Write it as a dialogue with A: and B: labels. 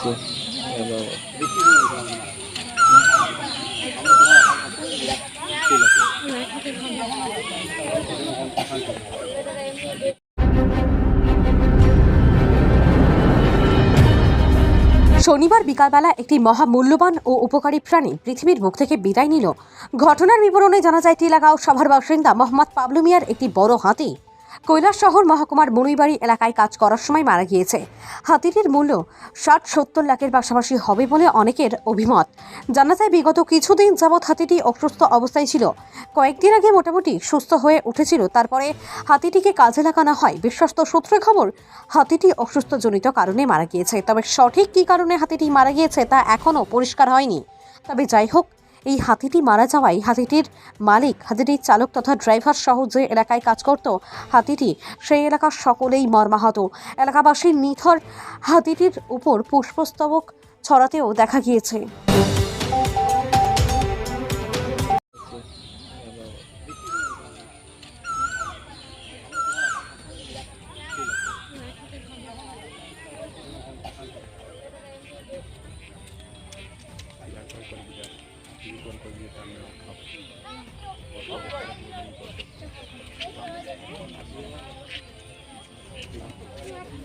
A: ভালো
B: শনিবার বিকালবেলা একটি মহামূল্যবান ও উপকারী প্রাণী পৃথিবীর মুখ থেকে বিদায় নিল। ঘটনার বিবরণে জানা যায়, টিলাগাঁও সভার বাসিন্দা মোহাম্মদ পাবলু মিয়ার একটি বড় হাতি শহর মহকুমার মনুইবাড়ি এলাকায় কাজ করার সময় মারা গিয়েছে। হাতিটির মূল্য ষাট, সত্তর লাখের পাশাপাশি হবে বলে অনেকের অভিমত। জানা যায়, বিগত কিছুদিন যাবৎ হাতিটি অসুস্থ অবস্থায় ছিল। কয়েকদিন আগে মোটামুটি সুস্থ হয়ে উঠেছিল। তারপরে হাতিটিকে কাজে লাগানো হয়। বিশ্বস্ত সূত্রে খবর, হাতিটি অসুস্থজনিত কারণে মারা গিয়েছে। তবে সঠিক কী কারণে হাতিটি মারা গিয়েছে তা এখনও পরিষ্কার হয়নি। তবে যাই হোক এই হাতিটি মারা যাওয়ায় হাতিটির মালিক, হাতিটির চালক তথা ড্রাইভার সহ যে এলাকায় কাজ করত, হাতিটি সেই এলাকার সকলেই মর্মাহত। এলাকাবাসীর নিথর হাতিটির উপর পুষ্পস্তবক ছড়াতেও দেখা গিয়েছে।